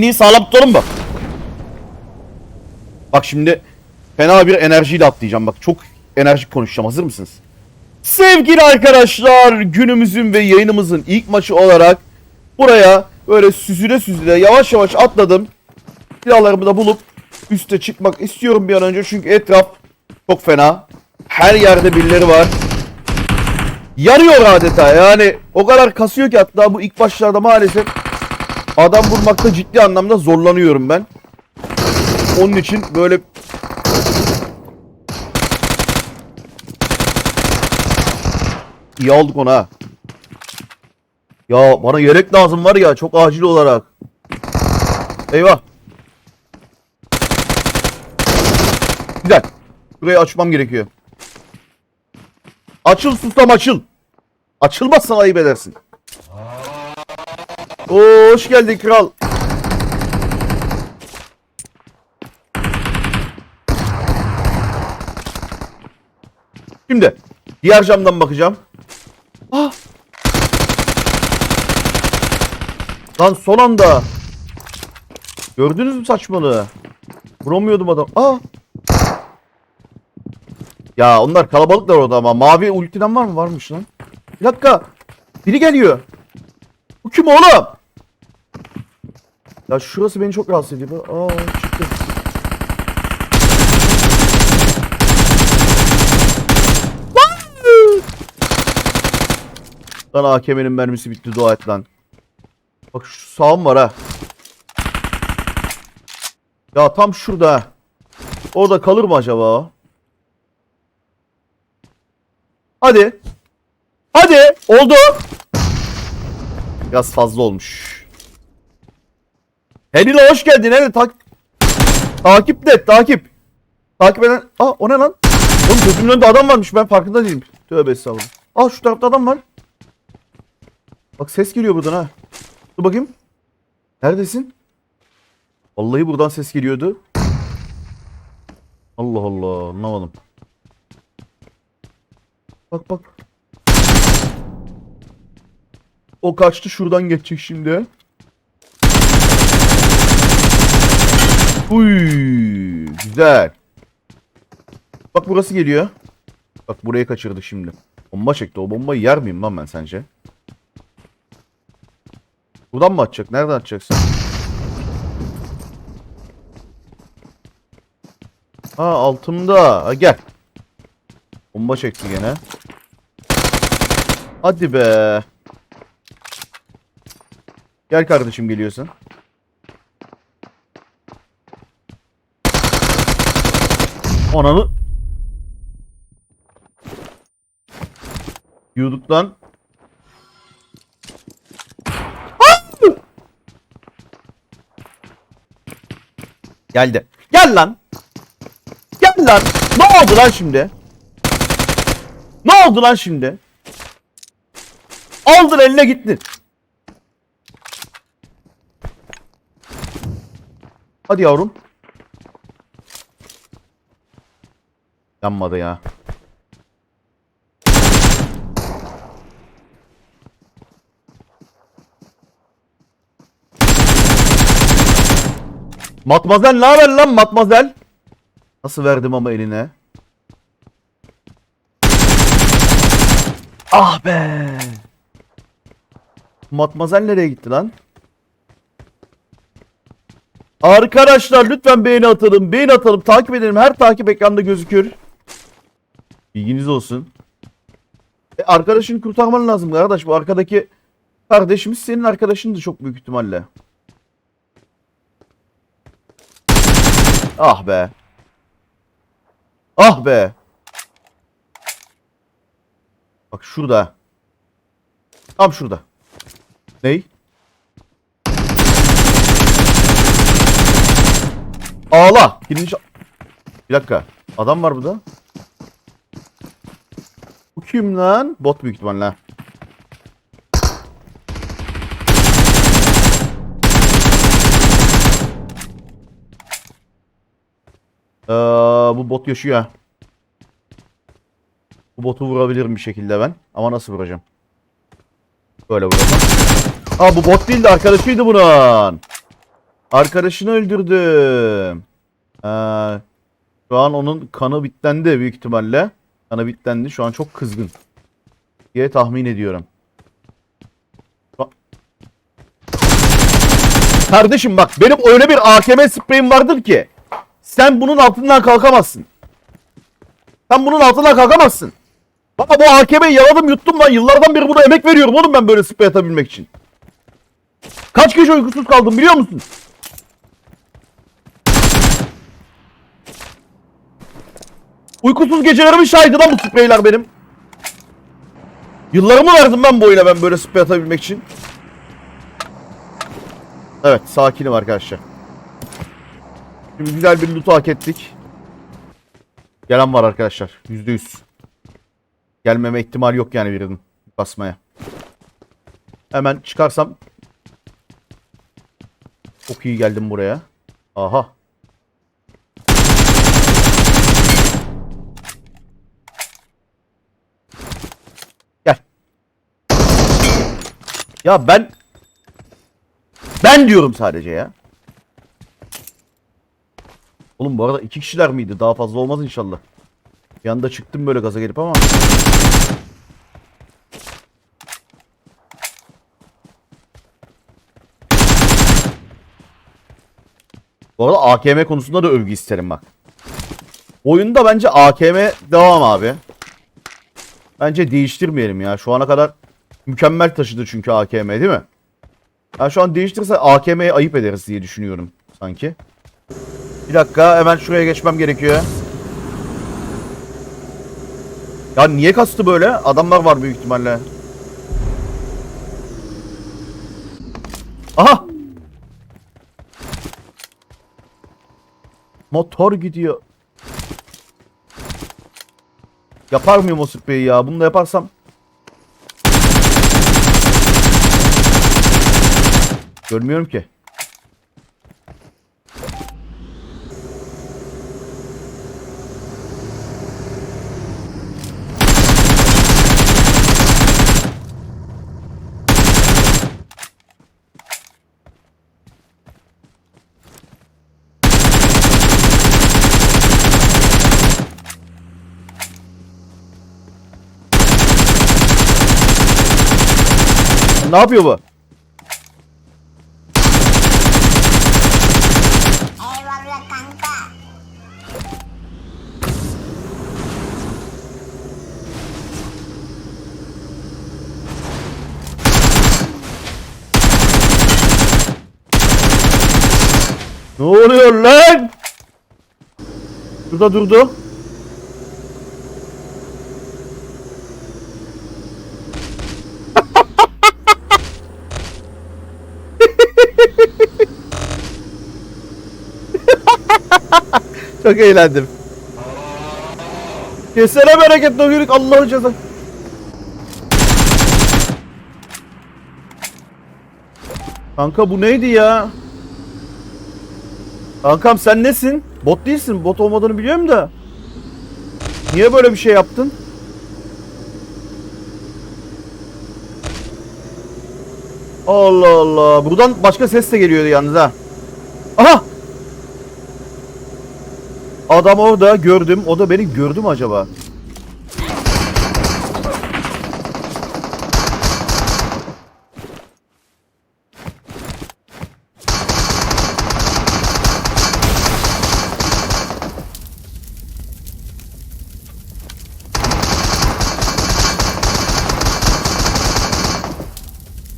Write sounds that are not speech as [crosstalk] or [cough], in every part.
Beyni sağlam tutalım bak. Bak şimdi fena bir enerjiyle atlayacağım bak. Çok enerjik konuşacağım. Hazır mısınız? Sevgili arkadaşlar günümüzün ve yayınımızın ilk maçı olarak buraya böyle süzüle süzüle yavaş yavaş atladım. Silahlarımı da bulup üste çıkmak istiyorum bir an önce çünkü etraf çok fena. Her yerde birileri var. Yarıyor adeta yani o kadar kasıyor ki hatta bu ilk başlarda maalesef adam vurmakta ciddi anlamda zorlanıyorum ben. Onun için böyle İyi aldık onu ha. Ya bana yelek lazım var ya çok acil olarak. Eyvah. Güzel. Burayı açmam gerekiyor. Açıl susam açıl. Açılmazsan ayıp edersin. Oo, hoş geldin kral. Şimdi diğer camdan bakacağım. Ah! Lan son anda. Gördünüz mü saçmalığı? Vuramıyordum adam. Aa! Ya onlar kalabalıklar orada ama. Mavi ultiden var mı? Varmış lan. Bir dakika. Biri geliyor. Bu kim oğlum? Ya şurası beni çok rahatsız ediyor. Aa çıktı. Lan AKM'nin mermisi bitti dua et lan. Bak şu sağım var ha. Ya tam şurada. Orada kalır mı acaba? Hadi. Hadi. Oldu. Biraz fazla olmuş. Helila hoş geldin. Evet tak takip de takip. Takip eden. Aa o ne lan? Oğlum gözümün önünde adam varmış. Ben farkında değilim. Tövbe estağfurullah. Aa şu tarafta adam var. Bak ses geliyor buradan ha. Dur bakayım. Neredesin? Vallahi buradan ses geliyordu. Allah Allah anlamadım. Bak bak. O kaçtı şuradan geçecek şimdi. Uy, güzel. Bak burası geliyor. Bak burayı kaçırdı şimdi. Bomba çekti. O bombayı yer miyim lan ben sence? Buradan mı atacak? Nereden atacaksın? Ha altımda. Ha, gel. Bomba çekti gene. Hadi be. Gel kardeşim geliyorsun. Ananı. Yuduk lan. Geldi. Gel lan. Gel lan. Ne oldu lan şimdi? Ne oldu lan şimdi? Aldın eline gittin. Hadi yavrum. Yanmadı ya. Matmazel ne haber lan matmazel? Nasıl verdim ama eline? Ah be. Matmazel nereye gitti lan? Arkadaşlar lütfen beğeni atalım. Beğeni atalım. Takip edelim. Her takip ekranda gözükür. Bilginiz olsun. E, arkadaşını kurtarman lazım kardeş. Bu arkadaki kardeşimiz senin arkadaşındı çok büyük ihtimalle. Ah be. Ah be. Bak şurada. Tam şurada. Ney? Ağla. Birinci... Bir dakika. Adam var burada. Kim lan? Bot büyük ihtimalle. Ee, bu bot yaşıyor. Bu botu vurabilirim bir şekilde ben. Ama nasıl vuracağım? Böyle vuracağım. Aa bu bot değil de arkadaşıydı bunun. Arkadaşını öldürdüm. Ha, şu an onun kanı bitlendi büyük ihtimalle. Kanı bitlendi. Şu an çok kızgın. diye tahmin ediyorum. Ba- Kardeşim bak benim öyle bir AKM spreyim vardır ki sen bunun altından kalkamazsın. Sen bunun altından kalkamazsın. Baba bu AKM'yi yaladım yuttum lan. Yıllardan beri buna emek veriyorum oğlum ben böyle sprey atabilmek için. Kaç gece uykusuz kaldım biliyor musun? Uykusuz gecelerimin şahidi lan bu spreyler benim. Yıllarımı verdim ben bu oyuna ben böyle sprey atabilmek için. Evet sakinim arkadaşlar. Şimdi güzel bir loot hak ettik. Gelen var arkadaşlar. Yüzde yüz. Gelmeme ihtimal yok yani birinin basmaya. Hemen çıkarsam. Çok iyi geldim buraya. Aha. Ya ben ben diyorum sadece ya. Oğlum bu arada iki kişiler miydi? Daha fazla olmaz inşallah. Bir anda çıktım böyle gaza gelip ama. Bu arada AKM konusunda da övgü isterim bak. Oyunda bence AKM devam abi. Bence değiştirmeyelim ya. Şu ana kadar mükemmel taşıdı çünkü AKM değil mi? Ya şu an değiştirirse AKM'ye ayıp ederiz diye düşünüyorum sanki. Bir dakika hemen şuraya geçmem gerekiyor. Ya niye kastı böyle? Adamlar var büyük ihtimalle. Aha! Motor gidiyor. Yapar mıyım o spreyi ya? Bunu da yaparsam. Görmüyorum ki. Ne yapıyor bu? Eyvallah kanka. Ne oluyor lan? Şurada durdu. [laughs] Çok eğlendim. Kesene bereket dögürük Allah'ın cezası. Kanka bu neydi ya? Kankam sen nesin? Bot değilsin. Bot olmadığını biliyorum da. Niye böyle bir şey yaptın? Allah Allah. Buradan başka ses de geliyordu yalnız ha. Aha! Adam orada gördüm. O da beni gördü mü acaba?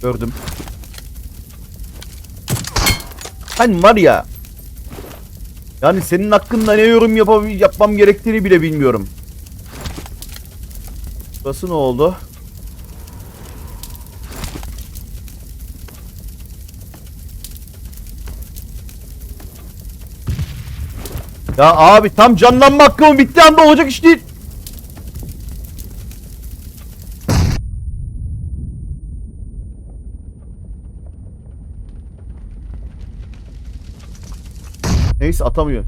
Gördüm. Hani var ya. Yani senin hakkında ne yorum yapab- yapmam gerektiğini bile bilmiyorum. Burası ne oldu? Ya abi tam canlanma hakkımın bittiği anda olacak iş değil. Neyse atamıyor.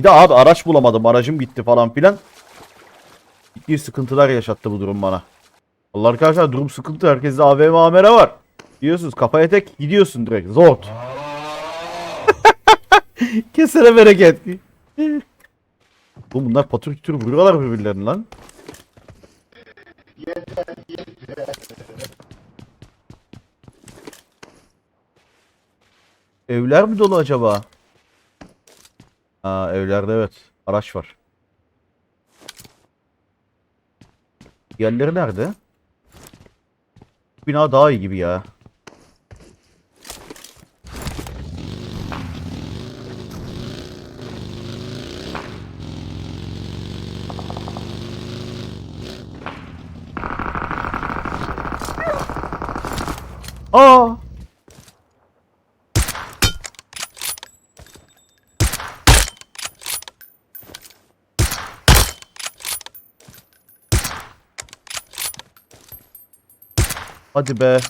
Bir de abi araç bulamadım. Aracım gitti falan filan. Ciddi sıkıntılar yaşattı bu durum bana. Allah arkadaşlar durum sıkıntı. Herkeste AVM amere var. Diyorsunuz kafaya tek gidiyorsun direkt. Zort. [laughs] Kesene bereket. Bu bunlar patır kütür vuruyorlar birbirlerini lan. Evler mi dolu acaba? Ha evlerde evet. Araç var. Yerleri nerede? Bina daha iyi gibi ya. Aa! Hadi be.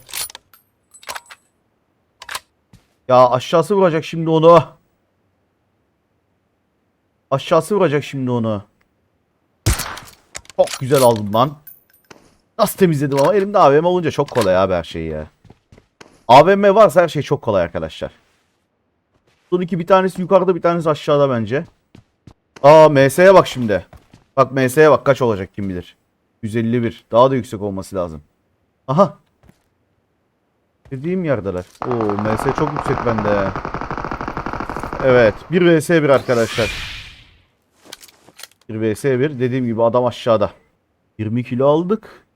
Ya aşağısı vuracak şimdi onu. Aşağısı vuracak şimdi onu. Çok güzel aldım lan. Nasıl temizledim ama elimde AVM olunca çok kolay abi her şey ya. AVM varsa her şey çok kolay arkadaşlar. Son iki bir tanesi yukarıda bir tanesi aşağıda bence. Aa MS'ye bak şimdi. Bak MS'ye bak kaç olacak kim bilir. 151. Daha da yüksek olması lazım. Aha. Dediğim yerdeler. Oo MS çok yüksek bende. Evet. 1 vs 1 arkadaşlar. 1 vs 1. Dediğim gibi adam aşağıda. 20 kilo aldık.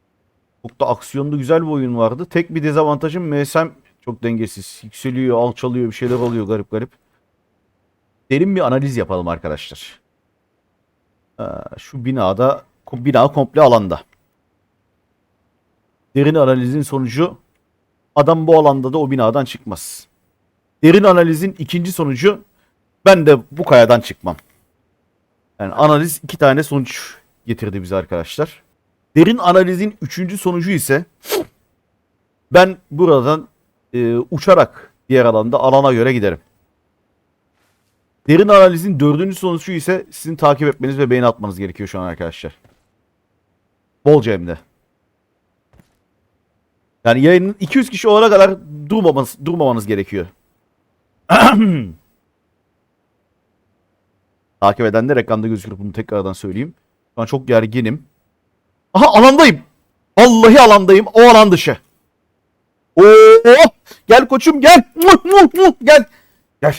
Çok da aksiyonlu güzel bir oyun vardı. Tek bir dezavantajım MSM çok dengesiz. Yükseliyor, alçalıyor, bir şeyler oluyor garip garip. Derin bir analiz yapalım arkadaşlar. Ee, şu binada, bina komple alanda. Derin analizin sonucu adam bu alanda da o binadan çıkmaz. Derin analizin ikinci sonucu ben de bu kayadan çıkmam. Yani analiz iki tane sonuç getirdi bize arkadaşlar. Derin analizin üçüncü sonucu ise ben buradan e, uçarak diğer alanda alana göre giderim. Derin analizin dördüncü sonucu ise sizin takip etmeniz ve beğeni atmanız gerekiyor şu an arkadaşlar. Bolca hem de. Yani yayının 200 kişi olana kadar durmamanız, durmamanız gerekiyor. [clears throat] Takip eden de ekranda gözükür bunu tekrardan söyleyeyim. Şu an çok gerginim. Aha alandayım. Vallahi alandayım. O alan dışı. Oo! Gel koçum gel. Muh, muh, muh, Gel. Gel.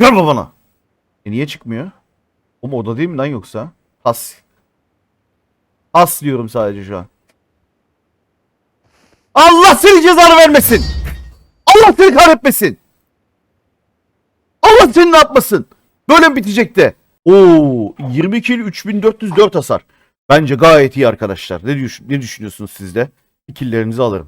Gel babana. E niye çıkmıyor? O mu oda değil mi lan yoksa? Pas. Pas diyorum sadece şu an. Allah seni cezanı vermesin. Allah seni kahretmesin. Allah seni ne yapmasın. Böyle mi bitecekti? Oo, 20 kill 3404 hasar. Bence gayet iyi arkadaşlar. Ne, düş- ne düşünüyorsunuz siz de? Fikirlerinizi alırım.